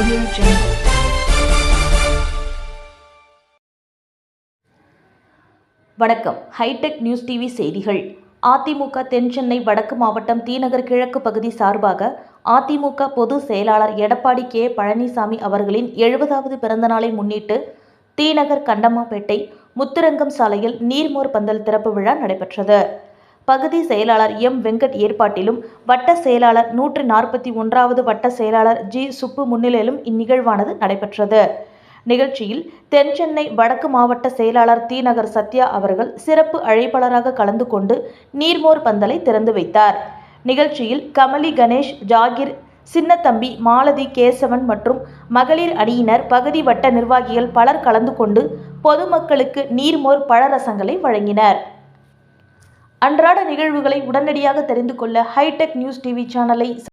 Audio Jungle. வணக்கம் hitech news TV செய்திகள். அதிமுக தென்சென்னை வடக்கு மாவட்டம் தீநகர் கிழக்கு பகுதி சார்பாக அதிமுக பொதுச் செயலாளர் எடப்பாடி கே. பழனிசாமி அவர்களின் எழுபதாவது பிறந்தநாளை முன்னிட்டு தீநகர் கண்டமாப்பேட்டை முத்துரங்கம் சாலையில் நீர்மோர் பந்தல் திறப்பு விழா நடைபெற்றது. பகுதி செயலாளர் எம். வெங்கட் ஏற்பாட்டிலும் வட்ட செயலாளர் நூற்று நாற்பத்தி ஒன்றாவது வட்ட செயலாளர் ஜி. சுப்பு முன்னிலையிலும் இந்நிகழ்வானது நடைபெற்றது. நிகழ்ச்சியில் தென்சென்னை வடக்கு மாவட்ட செயலாளர் தி நகர் சத்யா அவர்கள் சிறப்பு அழைப்பாளராக கலந்து கொண்டு நீர்மோர் பந்தலை திறந்து வைத்தார். நிகழ்ச்சியில் கமலி கணேஷ் ஜாகிர் சின்னத்தம்பி மாலதி கேசவன் மற்றும் மகளிர் அணியினர் பகுதி வட்ட நிர்வாகிகள் பலர் கலந்து கொண்டு பொதுமக்களுக்கு நீர்மோர் பழரசங்களை வழங்கினர். அன்றாட நிகழ்வுகளை உடனடியாக தெரிந்து கொள்ள ஹைடெக் நியூஸ் டிவி சேனலை